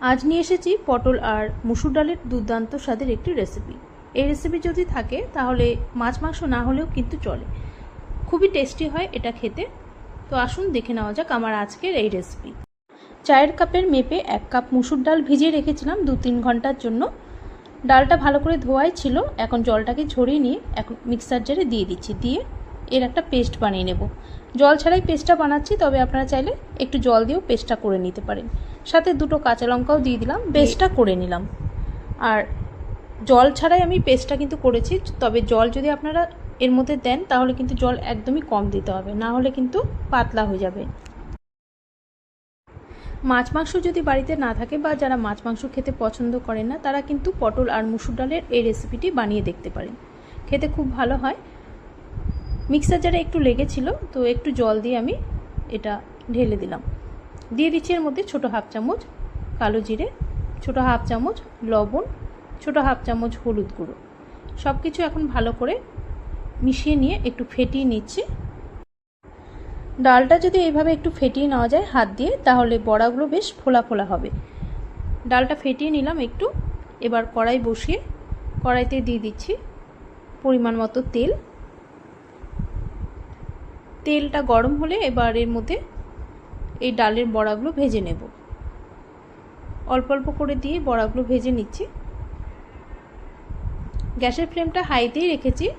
আজ নিয়ে এসেছি পটল আর মুসুর ডালের দুর্দান্ত স্বাদের একটি রেসিপি এই রেসিপি যদি থাকে, তাহলে মাছ মাংস না হলেও কিন্তু চলে। খুবই টেস্টি হয় এটা খেতে। তো আসুন দেখে নেওয়া যাক আমার আজকের এই রেসিপি চায়ের কাপের মেপে এক কাপ মুসুর ডাল ভিজিয়ে রেখেছিলাম দু তিন ঘণ্টার জন্য। ডালটা ভালো করে ধোয়াই ছিল, এখন জলটাকে ঝরিয়ে নিয়ে এখন মিক্সার জারে দিয়ে দিচ্ছি। দিয়ে এর একটা পেস্ট বানিয়ে নেব। জল ছাড়াই পেস্টটা বানাচ্ছি, তবে আপনারা চাইলে একটু জল দিয়েও পেস্টটা করে নিতে পারেন। সাথে দুটো কাঁচা লঙ্কাও দিয়ে দিলাম পেস্টটা করে নিলাম। আর জল ছাড়াই আমি পেস্টটা কিন্তু করেছি, তবে জল যদি আপনারা এর মধ্যে দেন, তাহলে কিন্তু জল একদমই কম দিতে হবে, না হলে কিন্তু পাতলা হয়ে যাবে। মাছ মাংস যদি বাড়িতে না থাকে বা যারা মাছ মাংস খেতে পছন্দ করেন না, তারা কিন্তু পটল আর মুসুর ডালের এই রেসিপিটি বানিয়ে দেখতে পারেন। খেতে খুব ভালো হয়। মিক্সার জারে একটু লেগেছিল তো একটু জল দিয়ে আমি এটা ঢেলে দিলাম। দিয়ে দিচ্ছি এর মধ্যে ছোটো হাফ চামচ কালো জিরে, ছোটো হাফ চামচ লবণ, ছোটো হাফ চামচ হলুদ গুঁড়ো। সব কিছু এখন ভালো করে মিশিয়ে নিয়ে একটু ফেটিয়ে নিচ্ছি। ডালটা যদি এইভাবে একটু ফেটিয়ে নেওয়া যায় হাত দিয়ে, তাহলে বড়াগুলো বেশ ফোলা ফোলা হবে। ডালটা ফেটিয়ে নিলাম একটু। এবার কড়াই বসিয়ে কড়াইতে দিয়ে দিচ্ছি পরিমাণ মতো তেল। তেলটা গরম হলে এবার এর মধ্যে এই ডালের বড়াগুলো ভেজে নেব। অল্প অল্প করে দিয়ে বড়াগুলো ভেজে নিচ্ছি। গ্যাসের ফ্লেমটা হাইতেই রেখেছি।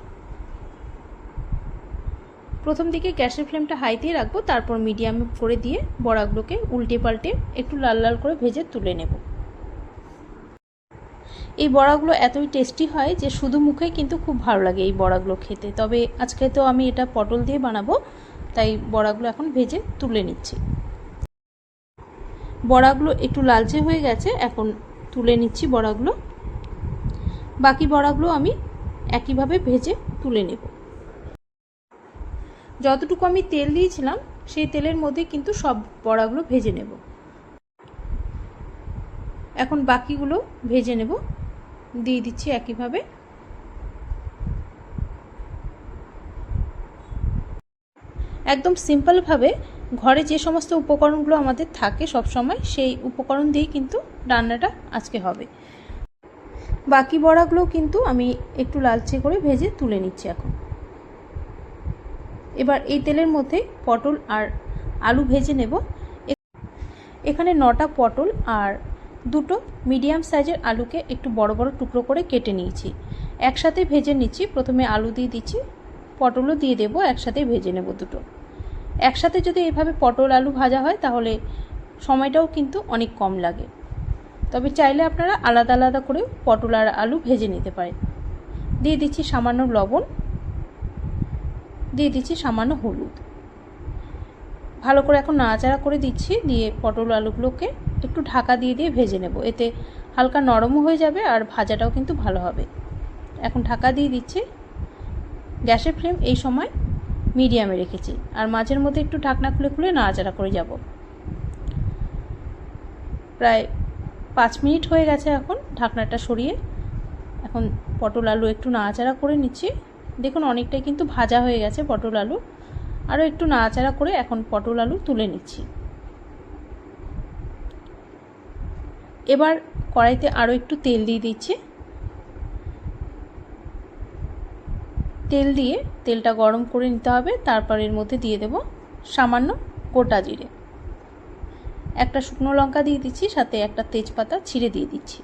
প্রথম দিকে গ্যাসের ফ্লেমটা হাইতেই রাখব, তারপর মিডিয়াম করে দিয়ে বড়াগুলোকে উল্টে পাল্টে একটু লাল লাল করে ভেজে তুলে নেব। এই বড়াগুলো এতই টেস্টি হয় যে শুধু মুখে কিন্তু খুব ভালো লাগে এই বড়াগুলো খেতে। তবে আজকে তো আমি এটা পটল দিয়ে বানাবো, তাই বড়াগুলো এখন ভেজে তুলে নিচ্ছি। বড়াগুলো একটু লালচে হয়ে গেছে, এখন তুলে নিচ্ছি বড়াগুলো। বাকি বড়াগুলো আমি একইভাবে ভেজে তুলে নেব। যতটুকু আমি তেল দিয়েছিলাম, সেই তেলের মধ্যে কিন্তু সব বড়াগুলো ভেজে নেব। এখন বাকিগুলো ভেজে নেব। দিয়ে দিচ্ছি একইভাবে। একদম সিম্পলভাবে ঘরে যে সমস্ত উপকরণগুলো আমাদের থাকে সব সময়, সেই উপকরণ দিয়েই কিন্তু রান্নাটা আজকে হবে। বাকি বড়াগুলো কিন্তু আমি একটু লালচে করে ভেজে তুলে নিচ্ছি এখন। এবার এই তেলের মধ্যে পটল আর আলু ভেজে নেব। এখানে নটা পটল আর দুটো মিডিয়াম সাইজের আলুকে একটু বড় বড় টুকরো করে কেটে নিয়েছি। একসাথে ভেজে নিচ্ছি। প্রথমে আলু দিয়ে দিচ্ছি, পটলও দিয়ে দেবো, একসাথে ভেজে নেব দুটো। একসাথে যদি এভাবে পটল, আলু ভাজা হয়, তাহলে সময়টাও কিন্তু অনেক কম লাগে। তবে চাইলে আপনারা আলাদা আলাদা করে পটল আর আলু ভেজে নিতে পারেন। দিয়ে দিচ্ছি সামান্য লবণ। দিয়ে দিচ্ছি সামান্য হলুদ। ভালো করে এখন নাড়াচাড়া করে দিচ্ছি, দিয়ে পটল, আলুগুলোকে একটু ঢাকা দিয়ে দিয়ে ভেজে নেব। এতে হালকা নরমও হয়ে যাবে আর ভাজাটাও কিন্তু ভালো হবে। এখন ঢাকা দিয়ে দিচ্ছি। গ্যাসের ফ্লেম এই সময় মিডিয়ামে রেখেছি। আর মাঝের মধ্যে একটু ঢাকনা খুলে খুলে নাড়াচাড়া করে যাব। প্রায় পাঁচ মিনিট হয়ে গেছে এখন ঢাকনাটা সরিয়ে। এখন পটল আলু একটু নাড়াচাড়া করে নিচ্ছি। দেখুন অনেকটাই কিন্তু ভাজা হয়ে গেছে পটল আলু। আরও একটু নাড়াচাড়া করে এখন পটল আলু তুলে নিচ্ছি। এবার কড়াইতে আরও একটু তেল দিয়ে দিচ্ছি। তেল দিয়ে তেলটা গরম করে নিতে হবে। তারপর এর মধ্যে দিয়ে দেব সামান্য গোটা জিরে। একটা শুকনো লঙ্কা দিয়ে দিচ্ছি, সাথে একটা তেজপাতা ছিঁড়ে দিয়ে দিচ্ছি।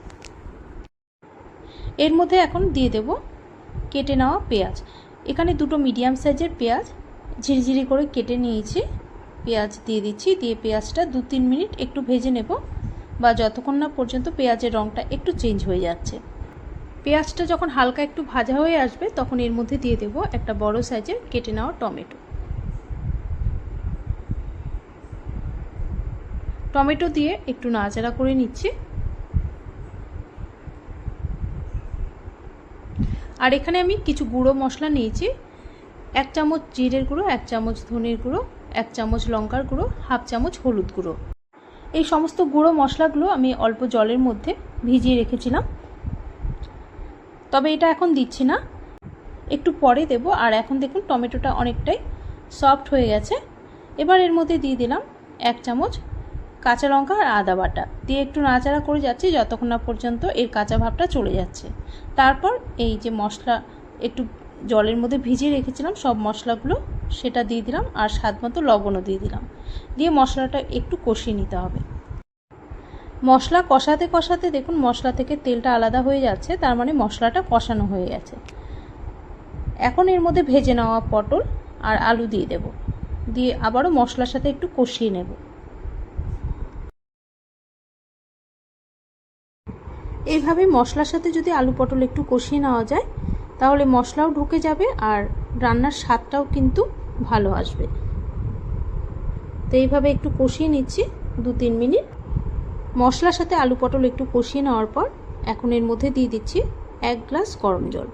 এর মধ্যে এখন দিয়ে দেব কেটে নেওয়া পেঁয়াজ। এখানে দুটো মিডিয়াম সাইজের পেঁয়াজ ঝিরিঝিরি করে কেটে নিয়েছি। পেঁয়াজ দিয়ে দিচ্ছি, দিয়ে পেঁয়াজটা দু তিন মিনিট একটু ভেজে নেব। বা যতক্ষণ না পর্যন্ত পেঁয়াজের রঙটা একটু চেঞ্জ হয়ে যাচ্ছে। পেঁয়াজটা যখন হালকা একটু ভাজা হয়ে আসবে, তখন এর মধ্যে দিয়ে দেব একটা বড় সাইজের কেটে নেওয়া টমেটো। টমেটো দিয়ে একটু নাড়াচাড়া করে নিচ্ছি। আর এখানে আমি কিছু গুঁড়ো মশলা নিয়েছি। এক চামচ জিরের গুঁড়ো, এক চামচ ধনের গুঁড়ো, এক চামচ লঙ্কার গুঁড়ো, হাফ চামচ হলুদ গুঁড়ো। এই সমস্ত গুঁড়ো মশলাগুলো আমি অল্প জলের মধ্যে ভিজিয়ে রেখেছিলাম। তবে এটা এখন দিচ্ছি না। একটু পরে দেব। আর এখন দেখুন, টমেটোটা অনেকটাই সফট হয়ে গেছে। এবার এর মধ্যে দিয়ে দিলাম এক চামচ কাঁচা লঙ্কা আর আদা বাটা। দিয়ে একটু নাড়াচাড়া করে যাচ্ছি, যতক্ষণ না পর্যন্ত এর কাঁচা ভাবটা চলে যাচ্ছে। তারপর এই যে মশলা একটু জলের মধ্যে ভিজিয়ে রেখেছিলাম, সব মশলাগুলো সেটা দিয়ে দিলাম। আর স্বাদ মতো লবণও দিয়ে দিলাম। দিয়ে মশলাটা একটু কষিয়ে নিতে হবে। মশলা কষাতে কষাতে দেখুন মশলা থেকে তেলটা আলাদা হয়ে যাচ্ছে, তার মানে মশলাটা কষানো হয়ে গেছে। এখন এর মধ্যে ভেজে নেওয়া পটল আর আলু দিয়ে দেব। দিয়ে আবারও মশলার সাথে একটু কষিয়ে নেব। এইভাবে মশলার সাথে যদি আলু পটল একটু কষিয়ে নেওয়া যায়, তাহলে মশলাও ঢুকে যাবে আর রান্নার স্বাদটাও কিন্তু ভালো আসবে। তো এইভাবে একটু কষিয়ে নিচ্ছি দু তিন মিনিট। মশলার সাথে আলু পটল একটু কষিয়ে নেওয়ার পর এখন এর মধ্যে দিয়ে দিচ্ছি এক গ্লাস গরম জল।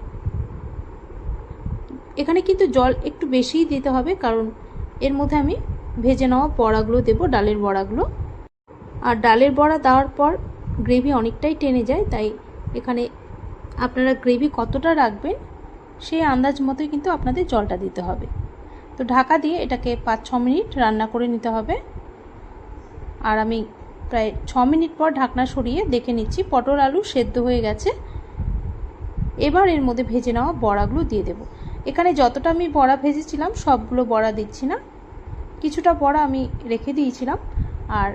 এখানে কিন্তু জল একটু বেশিই দিতে হবে কারণ এর মধ্যে আমি ভেজে নেওয়া বড়াগুলো দেবো, ডালের বড়াগুলো। আর ডালের বড়া দেওয়ার পর গ্রেভি অনেকটাই টেনে যায়, তাই এখানে আপনারা গ্রেভি কতটা রাখবেন সেই আন্দাজ মতোই কিন্তু আপনাদের জলটা দিতে হবে। তো ঢাকা দিয়ে এটাকে পাঁচ ছ মিনিট রান্না করে নিতে হবে। আর আমি প্রায় ছ মিনিট পর ঢাকনা সরিয়ে দেখে নিচ্ছি পটল আলু সেদ্ধ হয়ে গেছে। এবার এর মধ্যে ভেজে নেওয়া বড়াগুলো দিয়ে দেব। এখানে যতটা আমি বড়া ভেজেছিলাম, সবগুলো বড়া দিচ্ছি না। কিছুটা বড়া আমি রেখে দিয়েছিলাম আর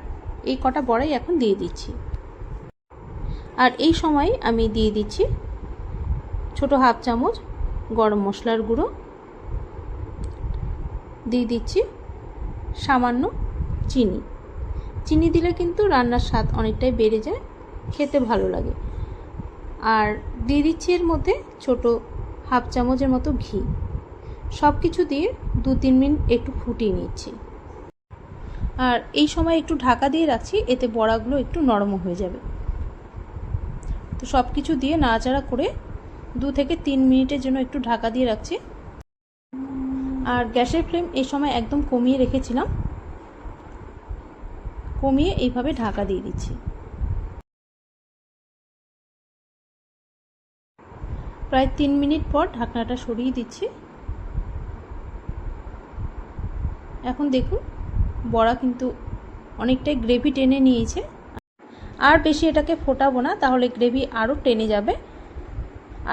এই কটা বড়াই এখন দিয়ে দিচ্ছি। আর এই সময় আমি দিয়ে দিচ্ছি ছোট হাফ চামচ গরম মশলার গুঁড়ো। দিয়ে দিচ্ছি সামান্য চিনি। চিনি দিলে কিন্তু রান্নার স্বাদ অনেকটাই বেড়ে যায়, খেতে ভালো লাগে। আর দিয়ে দিচ্ছি এর মধ্যে ছোট হাফ চামচের মতো ঘি। সব কিছু দিয়ে দু তিন মিনিট একটু ফুটিয়ে নিচ্ছি। আর এই সময় একটু ঢাকা দিয়ে রাখছি, এতে বড়াগুলো একটু নরম হয়ে যাবে। তো সব কিছু দিয়ে নাড়াচাড়া করে দু থেকে তিন মিনিটের জন্য একটু ঢাকা দিয়ে রাখছি। আর গ্যাসের ফ্লেম এই সময় একদম কমিয়ে রেখেছিলাম। কমিয়ে এইভাবে ঢাকা দিয়ে দিচ্ছি। প্রায় তিন মিনিট পর ঢাকনাটা সরিয়ে দিচ্ছি। এখন দেখুন, বড়া কিন্তু অনেকটাই গ্রেভি টেনে নিয়েছে। আর বেশি এটাকে ফোটাবো না, তাহলে গ্রেভি আরও টেনে যাবে।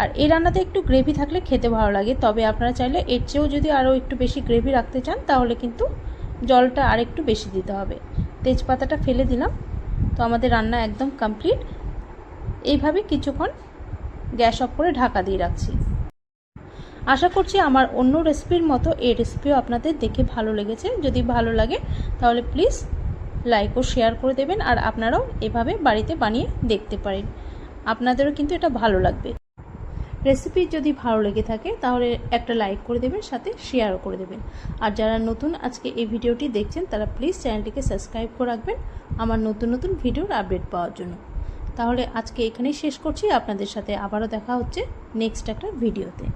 আর এই রান্নাতে একটু গ্রেভি থাকলে খেতে ভালো লাগে, তবে আপনারা চাইলে এর চেয়েও যদি আরও একটু বেশি গ্রেভি রাখতে চান, তাহলে কিন্তু জলটা আর একটু বেশি দিতে হবে। তেজপাতাটা ফেলে দিলাম। তো আমাদের রান্না একদম কমপ্লিট এইভাবে কিছুক্ষণ গ্যাস অফ করে ঢাকা দিয়ে রাখছি। আশা করছি আমার অন্য রেসিপির মতো এই রেসিপিও আপনাদের দেখে ভালো লেগেছে। যদি ভালো লাগে, তাহলে প্লিজ লাইক ও শেয়ার করে দেবেন। আর আপনারাও এভাবে বাড়িতে বানিয়ে দেখতে পারেন। আপনাদেরও কিন্তু এটা ভালো লাগবে। রেসিপি যদি ভালো লেগে থাকে, তাহলে একটা লাইক করে দেবেন, সাথে শেয়ারও করে দেবেন। আর যারা নতুন আজকে এই ভিডিওটি দেখছেন, তারা প্লিজ চ্যানেলটিকে সাবস্ক্রাইব করে রাখবেন আমার নতুন নতুন ভিডিওর আপডেট পাওয়ার জন্য। তাহলে আজকে এখানেই শেষ করছি। আপনাদের সাথে আবারও দেখা হচ্ছে নেক্সট একটা ভিডিওতে।